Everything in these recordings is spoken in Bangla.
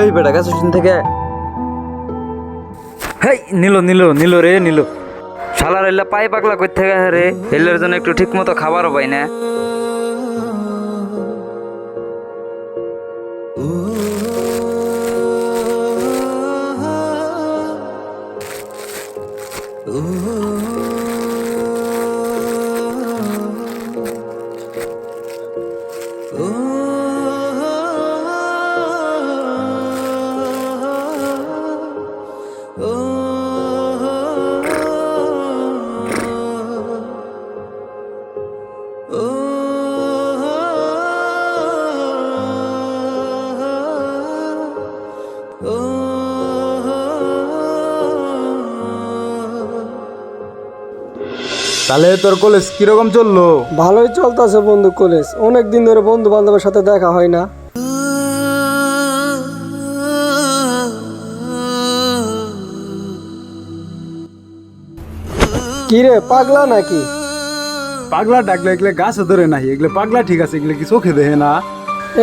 ওই বেটা, গাছ থেকে। হেই, নিল নিল নিল রে, নিল। শালার এলা পাই পাগলা করতে থেকে রে। এল্লার জন্য একটু ঠিক মতো খাবারও পাই না। তাহলে তোর কলেজ কীরকম চলল? ভালোই চলতেছে বন্ধু কলেজ অনেক দিন ধরে বন্ধু বান্ধবের সাথে দেখা হয় না। কিরে পাগলা নাকি? পাগলা ডাকলে এগুলো গাছে ধরে নাই এগুলো পাগলা ঠিক আছে এগুলো কি চোখে দেখে না?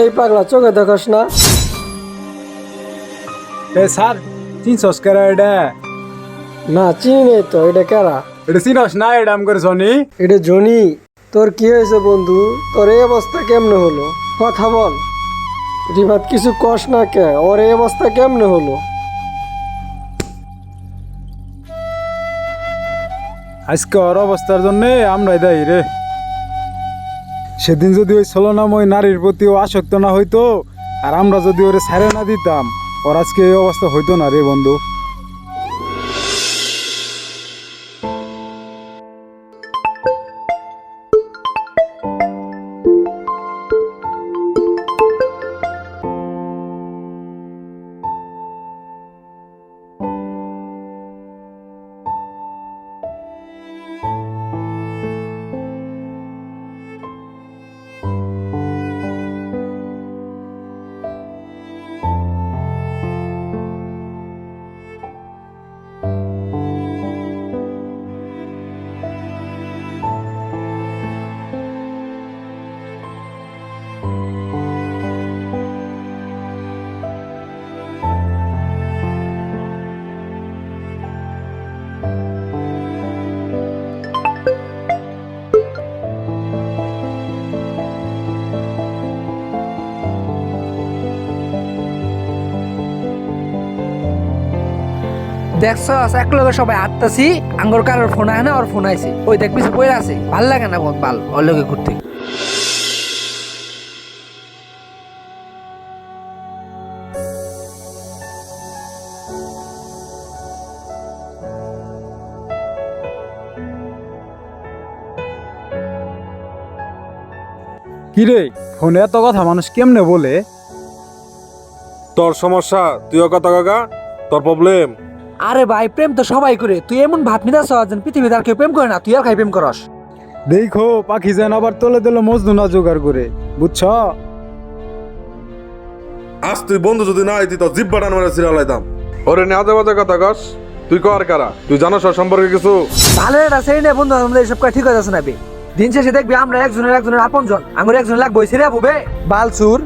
এই পাগলা চোখে দেখাস না। এ স্যার চিনছস সংস্কার এটা? না চিনি নেই তো এটা কারা? এটা চিনস না এটা আম করে শনি এটা জনি তোর কি হয়েছে বন্ধু? তোর এই অবস্থা কেমনে হলো? কথা বল। রিভাত কিছু কষ না কে? ওর এই অবস্থা কেমনে হলো? আজকে ওর অবস্থার জন্য আমরাই দায়ী রে। সেদিন যদি ওই ছলনাময় নারীর প্রতি ও আসক্ত না হইতো আর আমরা যদি ওরে ছাড়ে না দিতাম ওর আজকে এই অবস্থা হইতো না রে বন্ধু। দেখছ এক লগে সবাই আটতাছি আঙ্গর কারোর ফোন আয় না ওর ফোন আইছে। ওই দেখ পিছে পড়ে আছে। ভালো লাগে না বহুত ভালো ওর লগে ঘুরতে। কিরে ফোনে এত কথা মানুষ কেমনে বলে? তোর সমস্যা তুইও কথা কাকা তোর প্রবলেম আরে ভাই প্রেম তো সবাই করে। তুই এমন ভাব নিদাস যেন পৃথিবীতে আর কেউ প্রেম করে না তুই আর খাই প্রেম করস? দেখো পাখি যেন আবার তোলে দিল মজদু না জোগাড় করে বুঝছ? আজ তুই বন্ধু যদি না আইতি তো জিভ বাটান মেরে সিরালাইতাম ওরে নিয়ে আজে বাজে কথা কস তুই কর কারা? তুই জানোস ওর সম্পর্কে কিছু? ভালো এটা সেই না বন্ধু আমাদের এইসব কাজ ঠিক হয়ে যাচ্ছে না বে। দিন শেষে দেখবি আমরা একজনের একজনের আপন জন আমার একজন লাগবো ছেড়ে বুবে বালসুর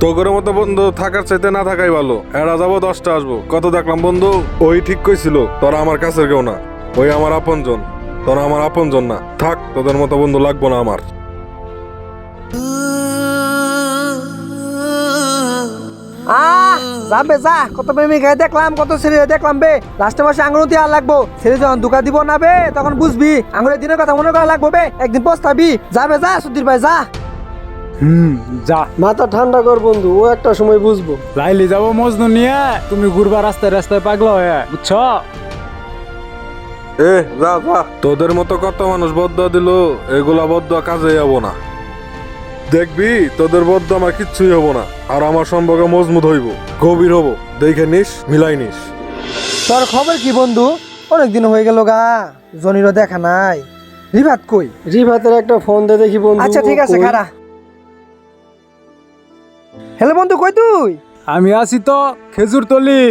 তোগের মতো বন্ধু, থাকার চাইতে না থাকাই ভালো। এরা যাব দশটা আসব। কত দেখলাম বন্ধু? ওই ঠিক কইছিল, তোরা আমার কাছের কেউ না। ওই আমার আপনজন। তোরা আমার আপনজন না। থাক, তোদের মতো বন্ধু লাগবো না আমার। আহ যাবে যা। কত প্রেমিক দেখলাম, কত ছেলে দেখলাম বে। লাস্টে মাসে আঙুরতি আর লাগবো। ছেলে যখন দুকা দিব না বে, তখন বুঝবি আঙুরের দিনের কথা মনে করা লাগবো বে। একদিন পস্তাবি। যাবে যা, সুধীর ভাই, যা। হুম যা। মাথা ঠান্ডা কর বন্ধু ও একটা সময় বুঝব। লাইলি যাব মজনু নিয়ে তুমি ঘুরবা রাস্তায় রাস্তায় পাগলা হয়ে বুঝছ? এ যা যা। তোদের মতো কত মানুষ বদ্ধ দিল এগুলা বদ্ধ কাজে যাব না। দেখবি তোদের বদ্ধ আমার কিচ্ছুই হব না আর আমার সম্পর্কে মজবুত হইব গভীর হব দেখে নিস মিলাই নিস। তোর খবর কি বন্ধু? অনেকদিন হয়ে গেল গা জনিরও দেখা নাই। রিভাত কই? রিভাতের একটা ফোন দে দেখি বন্ধু আচ্ছা ঠিক আছে? খারা হ্যালো বন্ধু কই তুই? আমি আছি তো খেজুর তলি।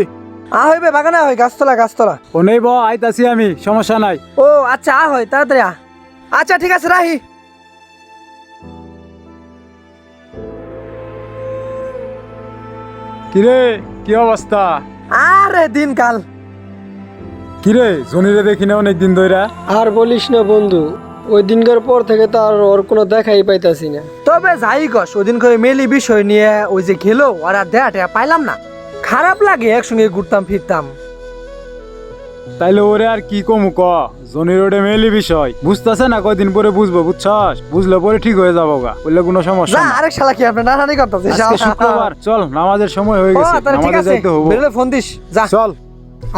আ হইবে বাগানে হয় গাছতলা গাছতলা। ও নেই ব আইতাছি আমি সমস্যা নাই। ও আচ্ছা আ হয় তাড়াতাড়ি আ। আচ্ছা ঠিক আছে রাহি। কিরে কি অবস্থা? আরে দিনকাল। কিরে জনিরে দেখি না অনেক দিন ধইরা? আর বলিস না বন্ধু ওই দিনকার পর থেকে তো আর ওর কোনো দেখাই পাইতাছি না। তবে যাই গস ওদিন করে মেলি বিষয় নিয়ে ওই যে গেলো ওরা দেয়া টেয়া পাইলাম না। খারাপ লাগে একসঙ্গে ঘুরতাম ফিরতাম। তাইলে ওরে আর কি কমু ক? জনির মেলি বিষয়। বুঝতেছে না কয়দিন পরে বুঝব বুঝছস? বুঝলে পরে ঠিক হয়ে যাব গা বললে কোনো সমস্যা না আরেক শালা কি আপনি নানানি করতেছে? আজকে শুক্রবার চল নামাজের সময় হয়ে গেছে নামাজে যাইতে হব। বেরোলে ফোন দিস যা। চল।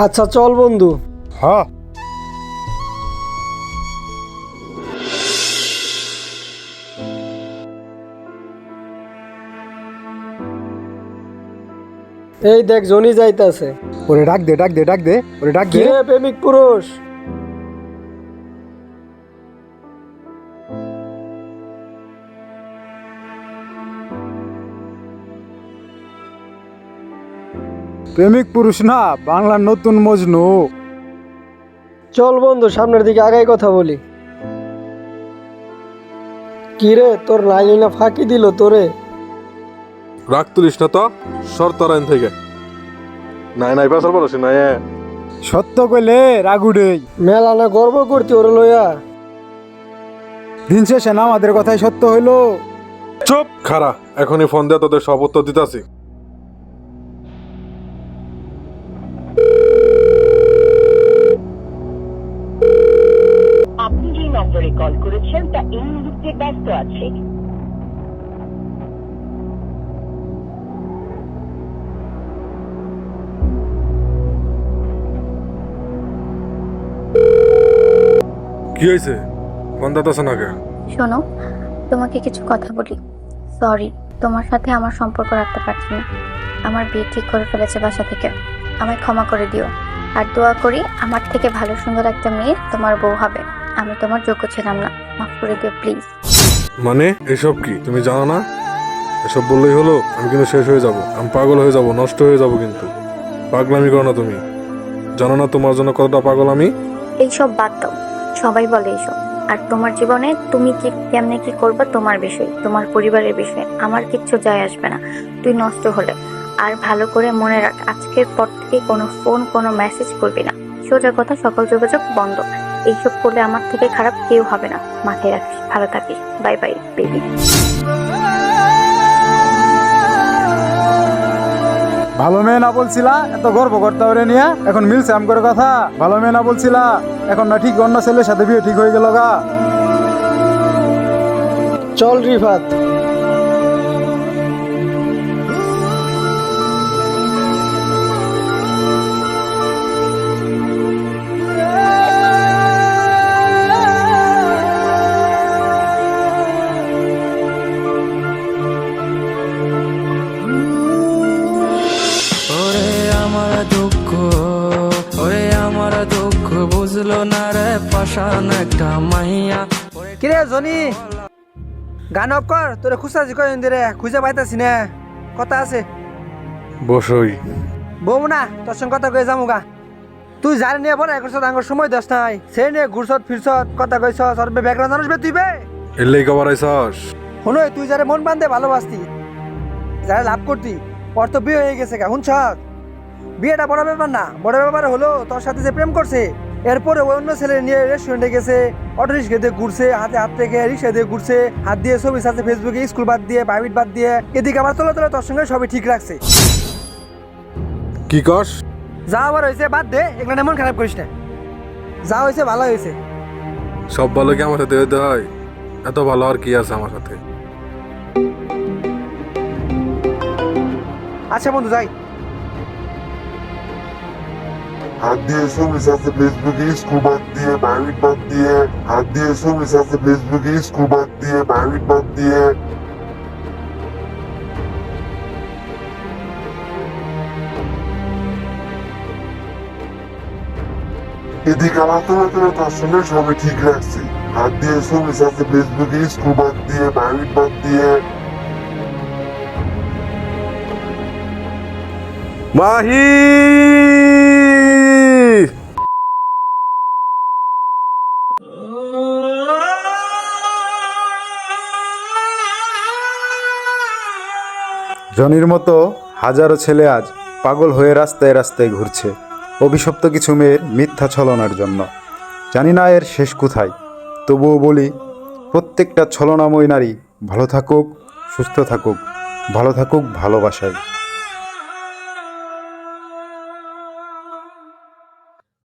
আচ্ছা চল বন্ধু। হ্যাঁ এই দেখ জনি যাইতাছে। ওরে ডাক দে ডাক দে ডাক দে ওরে ডাক দে। কিরে প্রেমিক পুরুষ? প্রেমিক পুরুষ না বাংলার নতুন মজনু। চল বন্ধু সামনের দিকে আগাই কথা বলি। কিরে তোর লাইলিনা ফাঁকি দিল তোরে? রাগ তুলিস না তো? আইন থেকে। নাই নাই পাসার বলো সে নাই এ। সত্য কইলে রাগ উঠে মেলা না গর্ব করতে ওরে লইয়া। দিন শেষে না আমাদের কথাই সত্য হইল। চুপ খারা। এখনই ফোন দিয়ে তোদের সব উত্তর দিতাছি। কি হয়েছে? ফোন দিতেছে না কে শোনো তোমাকে কিছু কথা বলি। সরি তোমার সাথে আমার সম্পর্ক রাখতে পারছি না। আমার বিয়ে ঠিক করে ফেলেছে বাসা থেকে। আমায় ক্ষমা করে দিও। আর দোয়া করি আমার থেকে ভালো সুন্দর একটা মেয়ে তোমার বউ হবে। আমি তোমার যোগ্য ছিলাম না। মাফ করে দিও প্লিজ। মানে এসব কি? তুমি জানো না? এসব বললেই হলো আমি কিন্তু শেষ হয়ে যাব। আমি পাগল হয়ে যাব নষ্ট হয়ে যাব কিন্তু। পাগলামি করো না তুমি। জানো না তোমার জন্য কতটা পাগল আমি? এইসব বাদ দাও। সবাই বলে এইসব আর তোমার জীবনে তুমি কি কেমনে কি করবে তোমার বিষয়, তোমার পরিবারের বিষয়, আমার কিচ্ছু যায় আসবে না। তুই নষ্ট হলে। আর ভালো করে মনে রাখ, আজকের পর থেকে কোনো ফোন কোনো মেসেজ করবি না। সোজা কথা, সকল যোগাযোগ বন্ধ। এইসব করলে আমার থেকে খারাপ কেউ হবে না। মাথায় রাখিস, ভালো থাকিস। বাই বাই বেবি ভালো মেয়ে না বলছিলা, এত গর্ব করতে পারে নিয়ে। এখন মিলছে আম করে কথা। ভালো মেয়ে না বলছিলা, এখন না ঠিক অন্য ছেলের সাথে বিয়ে ঠিক হয়ে গেল গা। চল রিফাত। একটা মাইয়া। কিরে জনি গান অফ কর তোরে খুঁজতাছি কয়দিন ধরে খুঁজে পাইতাছি না? কথা আছে। বসই। বউ না তোর সঙ্গে কথা কয়ে যামু গা তুই জানি নিয়ে পরে একর সাথে আঙ্গুর সময় দশ নাই। সে নিয়ে ঘুরছত ফিরছত কথা কইছ সরবে ব্যাকগ্রাউন্ড জানিস বে তুই বে এলেই কবার আইসাস শুনো তুই যারে মন বান্ধে ভালোবাসতি যারা লাভ করতি ওর তো বিয়ে হয়ে গেছে গা শুনছ? বিয়েটা বড় ব্যাপার না বড় ব্যাপার হলো তোর সাথে যে প্রেম করছে এরপরে ওই অন্য ছেলে নিয়ে রেস্টুরেন্টে গেছে অটো রিক্সা দিয়ে ঘুরছে হাতে হাত থেকে রিক্সা দিয়ে ঘুরছে হাত দিয়ে ছবি সাথে ফেসবুকে স্কুল বাদ দিয়ে প্রাইভেট বাদ দিয়ে এদিকে আবার তোলা তোলা তোর সঙ্গে সবই ঠিক রাখছে। কি কস? যা আবার হয়েছে বাদ দে এগুলো এমন খারাপ করিস না। যা হয়েছে ভালো হয়েছে। সব ভালো কি আমার সাথে হইতে হয়? এত ভালো আর কি আছে আমার সাথে? আচ্ছা বন্ধু যাই। হাত দিয়ে ছবি আছে ফেসবুকে স্কুল বাদ দিয়ে বাদ দিয়ে। হাত দিয়ে ফেসবুকে স্কুল বাদ দিয়ে বাদ দিয়ে। এদিকে তোলা তার সঙ্গে সবই ঠিক রাখছি। হাত দিয়ে ছবি আছে ফেসবুকে স্কুল বাদ দিয়ে প্রাইভেট বাদ দিয়ে। মাহি জনির মতো হাজারো ছেলে আজ পাগল হয়ে রাস্তায় রাস্তায় ঘুরছে। অভিশপ্ত কিছু মেয়ের মিথ্যা ছলনার জন্য। জানি না এর শেষ কোথায়। তবুও বলি, প্রত্যেকটা ছলনাময় নারী ভালো থাকুক, সুস্থ থাকুক, ভালো থাকুক ভালোবাসায়।